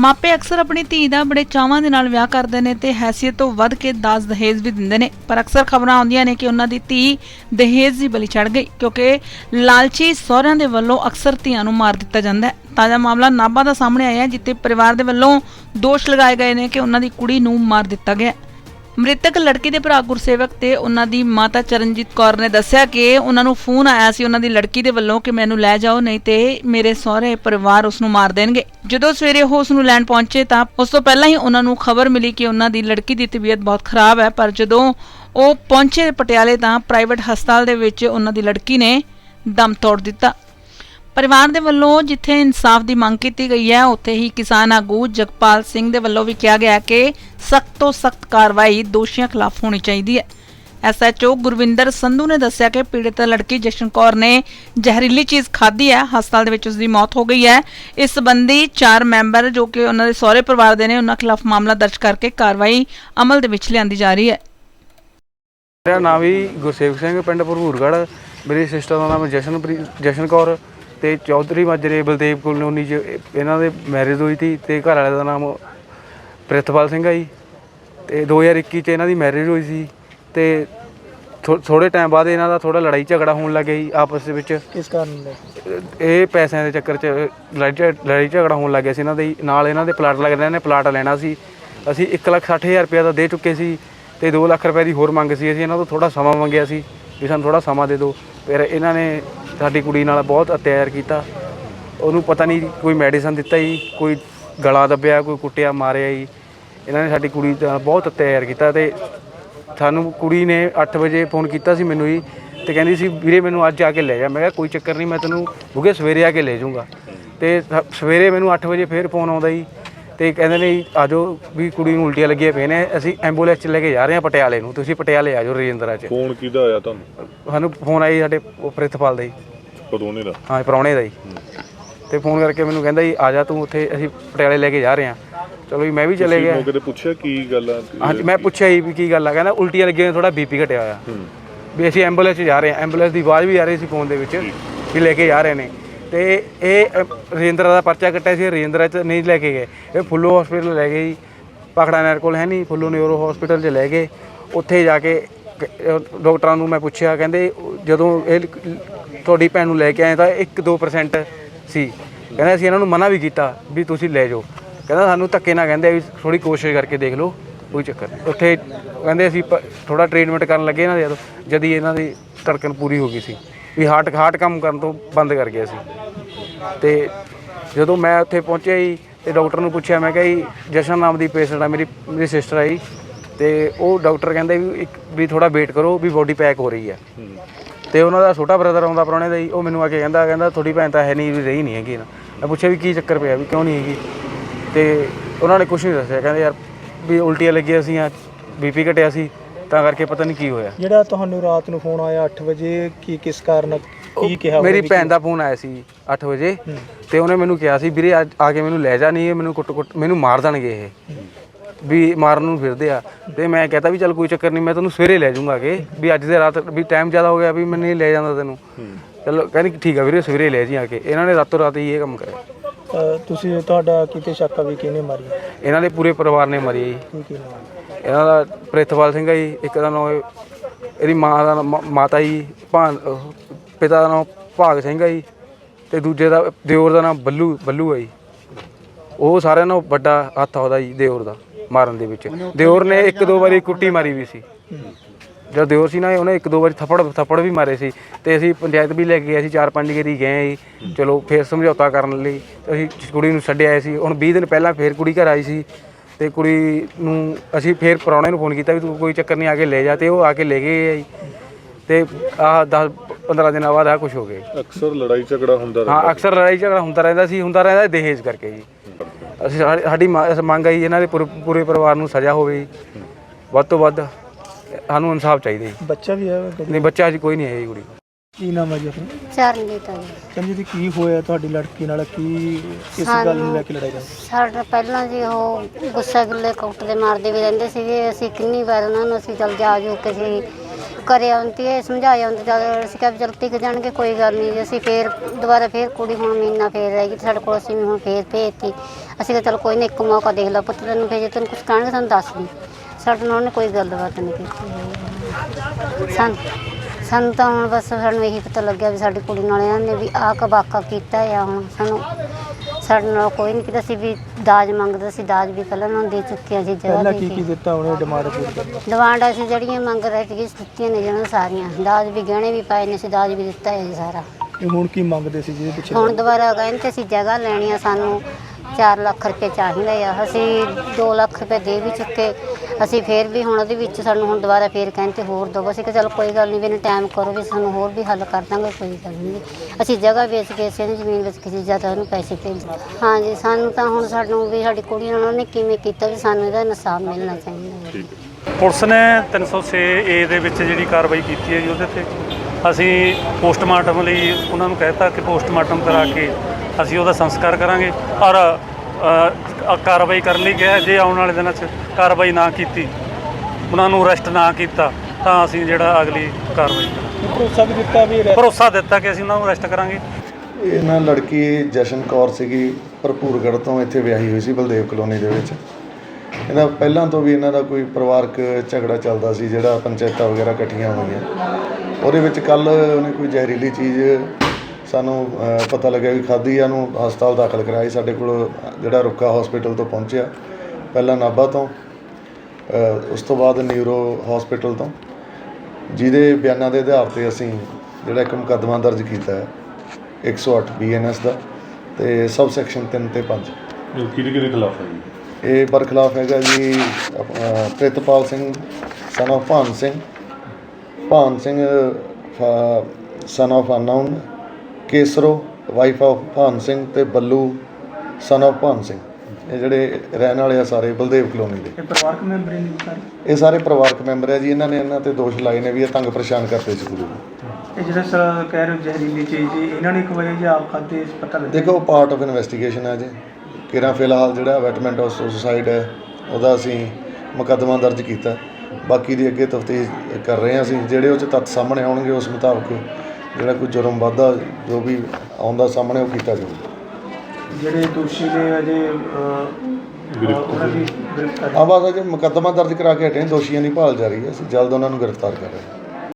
ਮਾਪੇ ਅਕਸਰ ਆਪਣੀ ਧੀ ਦਾ ਬੜੇ ਚਾਵਾਂ ਦੇ ਨਾਲ ਵਿਆਹ ਕਰਦੇ ਨੇ ਤੇ ਹੈਸੀਅਤ ਤੋਂ ਵੱਧ ਕੇ ਦਾਜ ਦਹੇਜ ਵੀ ਦਿੰਦੇ ਨੇ ਪਰ ਅਕਸਰ ਖਬਰਾਂ ਆਉਂਦੀਆਂ ਨੇ ਕਿ ਉਹਨਾਂ ਦੀ ਧੀ ਦਹੇਜ ਦੀ ਬਲੀ ਚੜ ਗਈ, ਕਿਉਂਕਿ ਲਾਲਚੀ ਸਹੁਰਿਆਂ ਦੇ ਵੱਲੋਂ ਅਕਸਰ ਧੀਆਂ ਨੂੰ ਮਾਰ ਦਿੱਤਾ ਜਾਂਦਾ ਹੈ ਤਾਜ਼ਾ ਮਾਮਲਾ ਨਾਭਾ ਦਾ ਸਾਹਮਣੇ ਆਇਆ ਹੈ, ਜਿੱਥੇ ਪਰਿਵਾਰ ਦੇ ਵੱਲੋਂ ਦੋਸ਼ ਲਗਾਏ ਗਏ ਨੇ ਕਿ ਉਹਨਾਂ ਦੀ ਕੁੜੀ ਨੂੰ ਮਾਰ ਦਿੱਤਾ ਗਿਆ ਹੈ। ਮ੍ਰਿਤਕ ਲੜਕੀ ਦੇ ਭਰਾ ਗੁਰਸੇਵਕ ਤੇ ਉਹਨਾਂ ਦੀ ਮਾਤਾ ਚਰਨਜੀਤ ਕੌਰ ਨੇ ਦੱਸਿਆ ਕਿ ਉਹਨਾਂ ਨੂੰ ਫੋਨ ਆਇਆ ਸੀ ਉਹਨਾਂ ਦੀ ਲੜਕੀ ਦੇ ਵੱਲੋਂ ਕਿ ਮੈਨੂੰ ਲੈ ਜਾਓ, ਨਹੀਂ ਤੇ ਮੇਰੇ ਸਹੁਰੇ ਪਰਿਵਾਰ ਉਸ ਨੂੰ ਮਾਰ ਦੇਣਗੇ। ਜਦੋਂ ਸਵੇਰੇ ਉਹ ਉਸ ਨੂੰ ਲੈਣ ਪਹੁੰਚੇ ਤਾਂ ਉਸ ਤੋਂ ਪਹਿਲਾਂ ਹੀ ਉਹਨਾਂ ਨੂੰ ਖਬਰ ਮਿਲੀ ਕਿ ਉਹਨਾਂ ਦੀ ਲੜਕੀ ਦੀ ਤਬੀਅਤ ਬਹੁਤ ਖਰਾਬ ਹੈ, ਪਰ ਜਦੋਂ ਉਹ ਪਹੁੰਚੇ ਪਟਿਆਲੇ ਤਾਂ ਪ੍ਰਾਈਵੇਟ ਹਸਪਤਾਲ ਦੇ ਵਿੱਚ ਉਹਨਾਂ ਦੀ ਲੜਕੀ ਨੇ ਦਮ ਤੋੜ ਦਿੱਤਾ। ਪਰਿਵਾਰ ਦੇ ਵੱਲੋਂ ਜਿੱਥੇ ਇਨਸਾਫ ਦੀ ਮੰਗ ਕੀਤੀ ਗਈ ਹੈ, ਉੱਥੇ ਹੀ ਕਿਸਾਨ ਆਗੂ ਜਗਪਾਲ ਸਿੰਘ ਦੇ ਵੱਲੋਂ ਵੀ ਕਿਹਾ ਗਿਆ ਕਿ ਸਖਤ ਤੋਂ ਸਖਤ ਕਾਰਵਾਈ ਦੋਸ਼ੀਆਂ ਖਿਲਾਫ ਹੋਣੀ ਚਾਹੀਦੀ ਹੈ। ਐਸਐਚਓ ਗੁਰਵਿੰਦਰ ਸੰਧੂ ਨੇ ਦੱਸਿਆ ਕਿ ਪੀੜਤ ਲੜਕੀ ਜਸ਼ਨ ਕੌਰ ਨੇ ਜ਼ਹਿਰੀਲੀ ਚੀਜ਼ ਖਾਧੀ ਹੈ, ਹਸਪਤਾਲ ਦੇ ਵਿੱਚ ਉਸ ਦੀ ਮੌਤ ਹੋ ਗਈ ਹੈ। ਇਸ ਸੰਬੰਧੀ ਚਾਰ ਮੈਂਬਰ ਜੋ ਕਿ ਉਹਨਾਂ ਦੇ ਸਹੁਰੇ ਪਰਿਵਾਰ ਦੇ ਨੇ, ਉਹਨਾਂ ਖਿਲਾਫ ਮਾਮਲਾ ਦਰਜ ਕਰਕੇ ਕਾਰਵਾਈ ਅਮਲ ਦੇ ਵਿੱਚ ਲਿਆਂਦੀ ਜਾ ਰਹੀ ਹੈ। ਮੇਰਾ ਨਾਮ ਵੀ ਗੁਰਸੇਵਕ ਸਿੰਘ, ਪਿੰਡ ਭਰਪੂਰਗੜ੍ਹ ਮੇਰੀ ਸਿਸਟਰ ਦਾ ਨਾਮ ਜਸ਼ਨਪ੍ਰੀਤ ਜਸ਼ਨ ਕੌਰ। ਤੇ ਚੌਧਰੀ ਮਾਜਰੇ ਬਲਦੇਵ ਕਲੋਨੀ ਚ ਇਹ- ਇਹਨਾਂ ਦੇ ਮੈਰਿਜ ਹੋਈ ਸੀ ਤੇ ਘਰ ਵਾਲੇ ਦਾ ਨਾਮ ਪ੍ਰਿਤਪਾਲ ਸਿੰਘ ਆ ਜੀ। ਤੇ 2021 ਚ ਇਹਨਾਂ ਦੀ ਮੈਰਿਜ ਹੋਈ ਸੀ ਤੇ ਥੋੜੇ ਟਾਈਮ ਬਾਅਦ ਇਹਨਾਂ ਦਾ ਥੋੜਾ ਲੜਾਈ ਝਗੜਾ ਹੋਣ ਲੱਗ ਜੀ ਆਪਸ ਦੇ ਵਿੱਚ। ਕਿਸ ਕਾਰਨ ਇਹ ਪੈਸਿਆਂ ਦੇ ਚੱਕਰ 'ਚ ਲੜਾਈ ਝਗੜਾ ਹੋਣ ਲੱਗ ਗਿਆ ਸੀ ਇਹਨਾਂ ਦੇ। ਨਾਲ ਇਹਨਾਂ ਦੇ ਪਲਾਟ ਲੱਗਦੇ ਨੇ ਪਲਾਟ ਲੈਣਾ ਸੀ। ਅਸੀਂ 160000 ਰੁਪਏ ਦਾ ਦੇ ਚੁੱਕੇ ਸੀ ਤੇ 2 ਲੱਖ ਰੁਪਏ ਦੀ ਹੋਰ ਮੰਗ ਸੀ। ਅਸੀਂ ਇਹਨਾਂ ਤੋਂ ਥੋੜਾ ਸਮਾਂ ਮੰਗਿਆ ਸੀ ਵੀ ਸਾਨੂੰ ਥੋੜਾ ਸਮਾਂ ਦੇ ਦਿਓ। ਫਿਰ ਇਹਨਾਂ ਨੇ ਸਾਡੀ ਕੁੜੀ ਨਾਲ ਬਹੁਤ ਅਤਿਆਚਾਰ ਕੀਤਾ। ਉਹਨੂੰ ਪਤਾ ਨਹੀਂ ਕੋਈ ਮੈਡੀਸਨ ਦਿੱਤਾ ਜੀ ਕੋਈ ਗਲਾ ਦੱਬਿਆ ਕੋਈ ਕੁੱਟਿਆ ਮਾਰਿਆ ਜੀ। ਇਹਨਾਂ ਨੇ ਸਾਡੀ ਕੁੜੀ ਦਾ ਬਹੁਤ ਅਤਿਆਚਾਰ ਕੀਤਾ ਤੇ ਸਾਨੂੰ ਕੁੜੀ ਨੇ 8 ਵਜੇ ਫੋਨ ਕੀਤਾ ਸੀ ਮੈਨੂੰ ਜੀ ਤੇ ਕਹਿੰਦੀ ਸੀ ਵੀਰੇ ਮੈਨੂੰ ਅੱਜ ਆ ਕੇ ਲੈ ਜਾ। ਮੈਂ ਕਿਹਾ ਕੋਈ ਚੱਕਰ ਨਹੀਂ ਮੈਂ ਤੈਨੂੰ ਬੁਗੇ ਸਵੇਰੇ ਆ ਕੇ ਲੈ ਜਾਊਂਗਾ। ਤੇ ਸਵੇਰੇ ਮੈਨੂੰ 8 ਵਜੇ ਫੇਰ ਫੋਨ ਆਉਂਦਾ ਜੀ ਤੇ ਕਹਿੰਦੇ ਨੇ ਜੀ, ਆ ਜਾਓ ਵੀ ਕੁੜੀ ਨੂੰ ਉਲਟੀਆਂ ਲੱਗੀਆਂ ਪਈਆਂ ਨੇ ਅਸੀਂ ਐਂਬੂਲੈਂਸ 'ਚ ਲੈ ਕੇ ਜਾ ਰਹੇ ਹਾਂ ਪਟਿਆਲੇ ਨੂੰ ਤੁਸੀਂ ਪਟਿਆਲੇ ਆ ਜਾਓ ਰਜਿੰਦਰਾ 'ਚ। ਫੋਨ ਕਿਹਦਾ ਆਇਆ ਤੁਹਾਨੂੰ? ਸਾਨੂੰ ਫੋਨ ਆਈ ਸਾਡੇ ਪ੍ਰਿਤਪਾਲ ਦਾ ਜੀ। ਪਤੋਨੇ ਦਾ? ਹਾਂ ਪ੍ਰਾਹੁਣੇ ਦਾ ਜੀ ਤੇ ਫੋਨ ਕਰਕੇ ਮੈਨੂੰ ਕਹਿੰਦਾ ਜੀ ਆ ਜਾ ਤੂੰ ਉੱਥੇ ਅਸੀਂ ਪਟਿਆਲੇ ਲੈ ਕੇ ਜਾ ਰਹੇ ਹਾਂ। ਚਲੋ ਜੀ ਮੈਂ ਵੀ ਚਲੇ ਗਿਆ। ਮੌਕੇ ਤੇ ਪੁੱਛਿਆ ਕੀ ਗੱਲ ਆ? ਹਾਂਜੀ ਮੈਂ ਪੁੱਛਿਆ ਜੀ ਵੀ ਕੀ ਗੱਲ ਆ। ਕਹਿੰਦਾ ਉਲਟੀਆਂ ਲੱਗੀਆਂ ਥੋੜਾ ਬੀਪੀ ਘਟਿਆ ਹੋਇਆ। ਹੂੰ। ਵੀ ਅਸੀਂ ਐਂਬੂਲੈਂਸ 'ਚ ਜਾ ਰਹੇ ਹਾਂ। ਐਂਬੂਲੈਂਸ ਦੀ ਆਵਾਜ਼ ਵੀ ਆ ਰਹੀ ਸੀ ਫੋਨ ਦੇ ਵਿੱਚ ਵੀ ਲੈ ਕੇ ਜਾ ਰਹੇ ਨੇ। ਤੇ ਇਹ ਰਜਿੰਦਰਾ ਦਾ ਪਰਚਾ ਕੱਟਿਆ ਸੀ ਰਜਿੰਦਰਾ 'ਚ ਨਹੀਂ ਲੈ ਕੇ ਗਏ। ਇਹ ਫੁੱਲੋ ਹਸਪੀਟਲ ਲੈ ਗਏ ਜੀ। ਪਖੜਾ ਨਹਿਰ ਕੋਲ ਹੈ ਨਹੀਂ ਫੁੱਲੋ ਨਿਊਰੋ ਹਸਪੀਟਲ 'ਚ ਲੈ ਗਏ। ਉੱਥੇ ਜਾ ਕੇ ਡਾਕਟਰਾਂ ਨੂੰ ਮੈਂ ਪੁੱਛਿਆ ਕਹਿੰਦੇ ਜਦੋਂ ਇਹ ਤੁਹਾਡੀ ਭੈਣ ਨੂੰ ਲੈ ਕੇ ਆਏ ਤਾਂ 1-2% ਸੀ। ਕਹਿੰਦੇ ਅਸੀਂ ਇਹਨਾਂ ਨੂੰ ਮਨਾ ਵੀ ਕੀਤਾ ਵੀ ਤੁਸੀਂ ਲੈ ਜਾਓ। ਕਹਿੰਦਾ ਸਾਨੂੰ ਧੱਕੇ ਨਾਲ ਕਹਿੰਦੇ ਵੀ ਥੋੜੀ ਕੋਸ਼ਿਸ਼ ਕਰਕੇ ਦੇਖ ਲਓ, ਕੋਈ ਚੱਕਰ ਨਹੀਂ। ਉੱਥੇ ਕਹਿੰਦੇ ਅਸੀਂ ਥੋੜਾ ਟ੍ਰੀਟਮੈਂਟ ਕਰਨ ਲੱਗੇ ਇਹਨਾਂ ਦੇ ਜਦੋਂ, ਜਦ ਇਹਨਾਂ ਦੀ ਧੜਕਣ ਪੂਰੀ ਹੋ ਗਈ ਸੀ। ਵੀ ਹਾਰਟ ਹਾਰਟ ਕੰਮ ਕਰਨ ਤੋਂ ਬੰਦ ਕਰ ਗਿਆ ਸੀ ਤੇ ਜਦੋਂ ਮੈਂ ਉੱਥੇ ਪਹੁੰਚਿਆ ਜੀ, ਤੇ ਡਾਕਟਰ ਨੂੰ ਪੁੱਛਿਆ, ਮੈਂ ਕਿਹਾ ਜੀ, ਜਸ਼ਨ ਨਾਮ ਦੀ ਪੇਸ਼ੈਂਟ ਆ ਮੇਰੀ ਮੇਰੀ ਸਿਸਟਰ ਆ ਜੀ। ਤੇ ਉਹ ਡਾਕਟਰ ਕਹਿੰਦੇ ਵੀ ਇੱਕ, ਵੀ ਥੋੜਾ ਵੇਟ ਕਰੋ ਵੀ ਬੋਡੀ ਪੈਕ ਹੋ ਰਹੀ ਹੈ ਤੇ ਉਹਨਾਂ ਦਾ ਛੋਟਾ ਬ੍ਰਦਰ ਆਉਂਦਾ ਪ੍ਰਾਹੁਣੇ ਦਾ ਜੀ ਉਹ ਮੈਨੂੰ ਆ ਕੇ ਕਹਿੰਦਾ ਕਹਿੰਦਾ ਤੁਹਾਡੀ ਭੈਣ ਤਾਂ ਹੈ ਨਹੀਂ ਵੀ ਰਹੀ ਨਹੀਂ ਹੈਗੀ ਨਾ। ਮੈਂ ਪੁੱਛਿਆ ਵੀ ਕੀ ਚੱਕਰ ਪਿਆ ਵੀ ਕਿਉਂ ਨਹੀਂ ਹੈਗੀ। ਤੇ ਉਹਨਾਂ ਨੇ ਕੁਝ ਨਹੀਂ ਦੱਸਿਆ ਕਹਿੰਦੇ ਯਾਰ ਵੀ ਉਲਟੀਆਂ ਲੱਗੀਆਂ ਸੀ ਆ ਬੀਪੀ ਘਟਿਆ ਸੀ ਤਾਂ ਕਰਕੇ ਪਤਾ ਨਹੀਂ ਕੀ ਹੋਇਆ। ਜਿਹੜਾ ਤੁਹਾਨੂੰ ਰਾਤ ਨੂੰ ਫੋਨ ਆਇਆ 8 ਵਜੇ ਕੀ ਕਿਸ ਕਾਰਨ ਕੀ ਕਿਹਾ ਮੇਰੀ ਭੈਣ ਦਾ ਫੋਨ ਆਇਆ ਸੀ 8 ਵਜੇ ਤੇ ਉਹਨੇ ਮੈਨੂੰ ਕਿਹਾ ਸੀ ਵੀਰੇ ਅੱਜ ਆ ਕੇ ਮੈਨੂੰ ਲੈ ਜਾ ਨਹੀਂ ਇਹ ਮੈਨੂੰ ਕੁੱਟ ਕੁੱਟ ਮੈਨੂੰ ਮਾਰ ਦੇਣਗੇ ਇਹ। ਵੀ ਮਾਰਨ ਨੂੰ ਫਿਰਦੇ ਆ। ਤੇ ਮੈਂ ਕਹਤਾ ਵੀ ਚੱਲ ਕੋਈ ਚੱਕਰ ਨਹੀਂ ਮੈਂ ਤੈਨੂੰ ਸਵੇਰੇ ਲੈ ਜਾਊਂਗਾ ਕਿ ਵੀ ਅੱਜ ਦੇ ਰਾਤ ਵੀ ਟਾਈਮ ਜ਼ਿਆਦਾ ਹੋ ਗਿਆ ਵੀ ਮੈਂ ਨਹੀਂ ਲੈ ਜਾਂਦਾ ਤੈਨੂੰ। ਚਲੋ ਕਹਿੰਦੀ ਠੀਕ ਆ ਵੀਰੇ ਸਵੇਰੇ ਲੈ ਜੀ ਆ ਕੇ। ਇਹਨਾਂ ਨੇ ਰਾਤੋਂ ਰਾਤ ਹੀ ਇਹ ਕੰਮ ਕਰਿਆ। ਤੁਸੀਂ ਤੁਹਾਡਾ ਕਿਤੇ ਸ਼ੱਕ ਆ ਵੀ ਕਿਹਨੇ ਮਾਰੀ? ਇਹਨਾਂ ਦੇ ਪੂਰੇ ਪਰਿਵਾਰ ਨੇ ਮਰੀ ਜੀ। ਕੀ ਕੀ ਨਾਮ ਹੈ? ਇਹਨਾਂ ਦਾ ਪ੍ਰਿਥਪਾਲ ਸਿੰਘ ਆ ਜੀ ਇੱਕ ਦਾ ਨਾਮ ਇਹਦੀ ਮਾਂ ਦਾ ਨਾਮ ਮ- ਮਾਤਾ ਜੀ ਅਹ ਪਿਤਾ ਦਾ ਨਾਮ ਭਾਗ ਸਿੰਘ ਆ ਜੀ ਤੇ ਦੂਜੇ ਦਾ ਦਿਓਰ ਦਾ ਨਾਮ ਬੱਲੂ ਬੱਲੂ ਆ ਜੀ। ਉਹ ਸਾਰਿਆਂ ਨਾਲੋਂ ਵੱਡਾ ਹੱਥ ਆ ਉਹਦਾ ਜੀ ਦਿਓਰ ਦਾ। ਮਾਰਨ ਦੇ ਵਿੱਚ। ਦਿਓਰ ਨੇ ਇੱਕ ਦੋ ਵਾਰੀ ਕੁੱਟੀ ਮਾਰੀ ਵੀ ਸੀ। ਜਦ ਦਿਓਰ ਸੀ ਨਾ ਉਹਨੇ ਇੱਕ ਦੋ ਵਾਰੀ ਥੱਪੜ ਥੱਪੜ ਵੀ ਮਾਰੇ ਸੀ। ਤੇ ਅਸੀਂ ਪੰਚਾਇਤ ਵੀ ਲੈ ਕੇ ਗਏ ਸੀ ਚਾਰ ਪੰਜ ਗੇਰੀ ਗਏ ਜੀ ਚਲੋ ਫੇਰ ਸਮਝੌਤਾ ਕਰਨ ਲਈ ਅਸੀਂ ਕੁੜੀ ਨੂੰ ਛੱਡ ਆਏ ਸੀ। ਹੁਣ 20 ਦਿਨ ਪਹਿਲਾਂ ਫੇਰ ਕੁੜੀ ਘਰ ਆਈ ਸੀ। ਤੇ ਕੁੜੀ ਨੂੰ ਅਸੀਂ ਫੇਰ ਪ੍ਰਾਹੁਣੇ ਨੂੰ ਫੋਨ ਕੀਤਾ ਵੀ ਤੂੰ ਕੋਈ ਚੱਕਰ ਨਹੀਂ ਆ ਕੇ ਲੈ ਜਾ। ਤੇ ਉਹ ਆ ਕੇ ਲੈ ਗਏ ਆ ਜੀ। ਤੇ ਆਹ 10 15 ਦਿਨਾਂ ਬਾਅਦ ਆ ਕੁਝ ਹੋ ਗਿਆ ਜੀ। ਅਕਸਰ ਲੜਾਈ ਝਗੜਾ ਹੁੰਦਾ ਹਾਂ ਅਕਸਰ ਲੜਾਈ ਝਗੜਾ ਹੁੰਦਾ ਰਹਿੰਦਾ ਸੀ ਹੁੰਦਾ ਰਹਿੰਦਾ ਦਹੇਜ ਕਰਕੇ ਜੀ। ਅਸੀਂ ਸਾਡੀ- ਸਾਡੀ ਮ- ਮੰਗ ਜੀ ਇਹਨਾਂ ਦੇ ਪੂਰੇ ਪੂਰੇ ਪਰਿਵਾਰ ਨੂੰ ਸਜ਼ਾ ਹੋਵੇ ਜੀ। ਵੱਧ ਤੋਂ ਵੱਧ ਸਾਨੂੰ ਇਨਸਾਫ ਚਾਹੀਦਾ ਜੀ। ਬੱਚਾ ਵੀ ਹੈ? ਨਹੀਂ ਬੱਚਾ ਅਜੇ ਕੋਈ ਨਹੀਂ ਹੈ ਜੀ ਕੁੜੀ। ਕੀ ਨਾਮ ਹੈ ਜੀ ਆਪਣਾ? ਚਰਨਜੀਤ ਆ ਜੀ। ਚੰਜੀ ਜੀ ਕੀ ਹੋਇਆ ਤੁਹਾਡੀ ਲੜਕੀ ਨਾਲ? ਕੀ ਕਿਸ ਗੱਲ ਨੂੰ ਲੈ ਕੇ ਲੜਾਈ ਦਾ ਸਾਡਾ ਪਹਿਲਾਂ ਜੀ ਉਹ ਗੁੱਸਾ ਗਿੱਲੇ ਕੁੱਟਦੇ ਮਾਰਦੇ ਵੀ ਰਹਿੰਦੇ ਸੀਗੇ। ਅਸੀਂ ਕਿੰਨੀ ਵਾਰ ਉਹਨਾਂ ਨੂੰ ਅਸੀਂ ਚੱਲ ਜਾ ਜੋ ਕੇ ਕਰਿਆ ਆਉਂਦੀ ਹੈ ਸਮਝਾਇਆ ਆਉਂਦੀ ਜਦ ਅਸੀਂ ਕਿਹਾ ਵੀ ਚਲ ਟਿਕ ਜਾਣਗੇ, ਕੋਈ ਗੱਲ ਨਹੀਂ ਜੀ, ਅਸੀਂ ਫੇਰ ਦੁਬਾਰਾ ਫੇਰ ਕੁੜੀ ਹੁਣ ਮਹੀਨਾ ਫੇਰ ਰਹਿ ਗਈ ਤੇ ਸਾਡੇ ਕੋਲ ਅਸੀਂ ਵੀ ਹੁਣ ਫੇਰ ਭੇਜਤੀ। ਅਸੀਂ ਕਿਹਾ ਚਲ ਕੋਈ ਨਾ ਇੱਕ ਮੌਕਾ ਦੇਖ ਲਾ ਪੁੱਤ ਤੈਨੂੰ ਭੇਜੇ, ਤੈਨੂੰ ਕੁਝ ਕਹਿਣਗੇ ਸਾਨੂੰ ਦੱਸ ਦੀ। ਸਾਡੇ ਨਾਲ ਉਹਨੇ ਕੋਈ ਗੱਲਬਾਤ ਨਹੀਂ ਕੀਤੀ। ਸਾਨੂੰ ਸਾਨੂੰ ਤਾਂ ਹੁਣ ਬਸ ਸਾਨੂੰ ਇਹੀ ਪਤਾ ਲੱਗਿਆ ਵੀ ਸਾਡੀ ਕੁੜੀ ਨਾਲ ਇਹਨਾਂ ਨੇ ਵੀ ਆਹ ਕਬਾਕਾ ਕੀਤਾ ਆ ਹੁਣ, ਸਾਨੂੰ ਸਾਡੇ ਨਾਲ ਕੋਈ ਨਹੀਂ ਕੀਤਾ ਸੀ ਵੀ ਦਾਜ ਮੰਗਦਾ ਸੀ ਦਾਜ ਵੀ ਪਹਿਲਾਂ ਉਹਨਾਂ ਨੂੰ ਦੇ ਚੁੱਕੇ ਸੀ ਜਗ੍ਹਾ ਪਹਿਲਾਂ ਦੇ ਕੀ ਕੀ। ਕੇ ਦਿੱਤਾ ਉਹਨੇ ਡਿਮਾਂਡ ਪੂਰੀ ਕਰਨ ਡਿਮਾਂਡ ਅਸੀਂ ਜਿਹੜੀਆਂ ਮੰਗ ਰਹੇ ਸੀ ਦਿੱਤੀਆਂ ਨੇ ਜਣਾ ਸਾਰੀਆਂ। ਦਾਜ ਵੀ ਗਹਿਣੇ ਵੀ ਪਾਏ ਨੇ ਸੀ ਦਾਜ ਵੀ ਦਿੱਤਾ ਹੈ ਜੀ ਸਾਰਾ। ਇਹ ਹੁਣ ਕੀ ਮੰਗਦੇ ਸੀ ਜਿਹਦੇ ਪਿੱਛੇ? ਹੁਣ ਦੁਬਾਰਾ ਕਹਿੰਦੇ ਅਸੀਂ ਜਗ੍ਹਾ ਲੈਣੀ ਆ ਸਾਨੂੰ 4 ਲੱਖ ਰੁਪਏ ਚਾਹੀਦਾ ਆ। ਅਸੀਂ 2 ਲੱਖ ਰੁਪਏ ਦੇ ਵੀ ਚੁੱਕੇ। ਅਸੀਂ ਫੇਰ ਵੀ ਹੁਣ ਉਹਦੇ ਵਿੱਚ ਸਾਨੂੰ ਹੁਣ ਦੁਬਾਰਾ ਫੇਰ ਕਹਿੰਦੇ ਹੋਰ ਦੋ ਅਸੀਂ ਕਿ ਚਲ ਕੋਈ ਗੱਲ ਨਹੀਂ ਵੀ ਇਹਨੂੰ ਟਾਈਮ ਕਰੋ ਵੀ ਸਾਨੂੰ ਹੋਰ ਵੀ ਹੱਲ ਕਰ ਦਾਂਗੇ, ਕੋਈ ਗੱਲ ਨਹੀਂ। ਅਸੀਂ ਜਗ੍ਹਾ ਵੇਚ ਕੇ ਅਸੀਂ ਇਹਨੂੰ ਜ਼ਮੀਨ ਵੇਚ ਕੇ ਜ਼ਿਆਦਾ ਉਹਨੂੰ ਪੈਸੇ ਭੇਜ ਹਾਂਜੀ ਸਾਨੂੰ ਤਾਂ ਹੁਣ ਸਾਨੂੰ ਵੀ ਸਾਡੀ ਕੁੜੀ ਨਾਲ ਨੇ ਕਿਵੇਂ ਕੀਤਾ ਵੀ ਸਾਨੂੰ ਇਹਦਾ ਇਨਸਾਫ ਮਿਲਣਾ ਚਾਹੀਦਾ ਹੈ। ਠੀਕ ਹੈ। ਪੁਲਿਸ ਨੇ 306 ਏ ਦੇ ਵਿੱਚ ਜਿਹੜੀ ਕਾਰਵਾਈ ਕੀਤੀ ਹੈ ਜੀ ਉਹਦੇ ਤੇ। ਅਸੀਂ ਪੋਸਟਮਾਰਟਮ ਲਈ ਉਹਨਾਂ ਨੂੰ ਕਹਿਤਾ ਕਿ ਪੋਸਟਮਾਰਟਮ ਕਰਾ ਕੇ ਅਸੀਂ ਉਹਦਾ ਸੰਸਕਾਰ ਕਰਾਂਗੇ। ਔਰ ਅ, ਕਾਰਵਾਈ ਕਰਨ ਲਈ ਕਿਹਾ ਜੇ ਆਉਣ ਵਾਲੇ ਦਿਨਾਂ 'ਚ ਕਾਰਵਾਈ ਨਾ ਕੀਤੀ ਉਹਨਾਂ ਨੂੰ ਅਰੈਸਟ ਨਾ ਕੀਤਾ ਤਾਂ ਅਸੀਂ ਜਿਹੜਾ ਅਗਲੀ ਕਾਰਵਾਈ ਕਰਾਂਗੇ। ਭਰੋਸਾ ਵੀ ਦਿੱਤਾ ਵੀ ਭਰੋਸਾ ਦਿੱਤਾ ਕਿ ਅਸੀਂ ਉਹਨਾਂ ਨੂੰ ਅਰੈਸਟ ਕਰਾਂਗੇ। ਇਹ ਨਾ ਲੜਕੀ ਜਸ਼ਨ ਕੌਰ ਸੀਗੀ ਭਰਪੂਰਗੜ੍ਹ ਤੋਂ ਇੱਥੇ ਵਿਆਹੀ ਹੋਈ ਸੀ ਬਲਦੇਵ ਕਲੋਨੀ ਦੇ ਵਿੱਚ। ਇਹਦਾ ਪਹਿਲਾਂ ਤੋਂ ਵੀ ਇਹਨਾਂ ਦਾ ਕੋਈ ਪਰਿਵਾਰਕ ਝਗੜਾ ਚੱਲਦਾ ਸੀ ਜਿਹੜਾ ਪੰਚਾਇਤਾਂ ਵਗੈਰਾ ਇਕੱਠੀਆਂ ਹੋਈਆਂ। ਉਹਦੇ ਵਿੱਚ ਕੱਲ ਉਹਨੇ ਕੋਈ ਜ਼ਹਿਰੀਲੀ ਚੀਜ਼ ਸਾਨੂੰ ਪਤਾ ਲੱਗਿਆ ਵੀ ਖਾਧੀ ਆ ਨੂੰ ਹਸਪਤਾਲ ਦਾਖਲ ਕਰਾਈ ਸਾਡੇ ਕੋਲ ਜਿਹੜਾ ਰੁੱਕਾ ਹਸਪੀਟਲ ਤੋਂ ਪਹੁੰਚਿਆ ਪਹਿਲਾਂ ਨਾਭਾ ਤੋਂ ਉਸ ਤੋਂ ਬਾਅਦ ਨਿਊਰੋ ਹਸਪੀਟਲ ਤੋਂ। ਜਿਹਦੇ ਬਿਆਨਾਂ ਦੇ ਆਧਾਰ ਤੇ ਅਸੀਂ ਜਿਹੜਾ ਇੱਕ ਮੁਕੱਦਮਾ ਦਰਜ ਕੀਤਾ ਹੈ 108 ਬੀਐਨਐਸ ਦਾ ਤੇ ਸਬ ਸੈਕਸ਼ਨ 3 ਤੇ 5 ਇਹ ਕਿਹਦੇ ਕਿਹਦੇ ਖਿਲਾਫ ਹੈ ਜੀ? ਇਹ ਬਰਖਲਾਫ ਹੈਗਾ ਜੀ Pritpal Singh son of Bhan Singh. Bhan Singh son of ਅਨਾਉਨ ਕੇਸਰੋ ਵਾਈਫ ਆਫ ਭਾਨ ਸਿੰਘ ਤੇ ਬੱਲੂ ਸਨ of ਭਾਨ ਸਿੰਘ। ਇਹ ਜਿਹੜੇ ਰਹਿਣ ਵਾਲੇ ਆ ਸਾਰੇ ਬਲਦੇਵ ਕਲੋਨੀ ਦੇ। ਇਹ ਪਰਿਵਾਰਕ ਮੈਂਬਰ ਨੇ ਸਾਰੇ ਇਹ ਸਾਰੇ ਪਰਿਵਾਰਕ ਮੈਂਬਰ ਹੈ ਜੀ ਇਹਨਾਂ ਨੇ ਇਹਨਾਂ ਤੇ ਦੋਸ਼ ਲਾਏ ਨੇ ਵੀ ਇਹ ਤੰਗ ਪਰੇਸ਼ਾਨ ਕਰਦੇ ਸੀ ਕੁੜੀ ਨੂੰ। ਇਹ ਜਿਹੜਾ ਸਰ ਕਹਿ ਰਹੇ ਹੋ ਜ਼ਹਿਰੀਲੀ ਚੀਜ਼ ਜੀ ਇਹਨਾਂ ਨੇ ਇੱਕ ਵਜੇ ਜਾਂ ਆਪ ਖਾਦੇ ਪਤਾ ਲੱਗਿਆ? ਦੇਖੋ ਪਾਰਟ ਆਫ ਇਨਵੈਸਟੀਗੇਸ਼ਨ ਹੈ ਜੀ। ਕਿਰਾਂ ਫਿਲਹਾਲ ਜਿਹੜਾ ਵੈਟਮੈਂਟ ਆਫ ਸੁਸਾਈਡ ਹੈ ਉਹਦਾ ਅਸੀਂ ਮੁਕੱਦਮਾ ਦਰਜ ਕੀਤਾ। ਬਾਕੀ ਦੀ ਅੱਗੇ ਤਫਤੀਸ਼ ਕਰ ਰਹੇ ਹਾਂ ਅਸੀਂ। ਜਿਹੜੇ ਉਹ ਚ ਤੱਥ ਸਾਹਮਣੇ ਆਉਣਗੇ ਉਸ ਮੁਤਾਬਕ ਜਿਹੜਾ ਕੋਈ ਜੁਰਮ ਵਾਧਾ ਜੋ ਵੀ ਆਉਂਦਾ ਸਾਹਮਣੇ ਉਹ ਕੀਤਾ ਜਾਊਗਾ ਜਿਹੜੇ ਦੋਸ਼ੀ ਨੇ ਅਜੇ ਅਹ, ਉਹਨਾਂ ਦੀ ਗ੍ਰਿਫਤਾਰੀ ਆਵਾਜ਼ ਅਜੇ ਮੁਕੱਦਮਾ ਦਰਜ ਕਰਾ ਕੇ ਹਟੇ ਹਾਂ, ਦੋਸ਼ੀਆਂ ਦੀ ਭਾਲ ਜਾਰੀ ਹੈ। ਅਸੀਂ ਜਲਦ ਉਹਨਾਂ ਨੂੰ ਗ੍ਰਿਫਤਾਰ ਕਰ ਰਹੇ ਹਾਂ।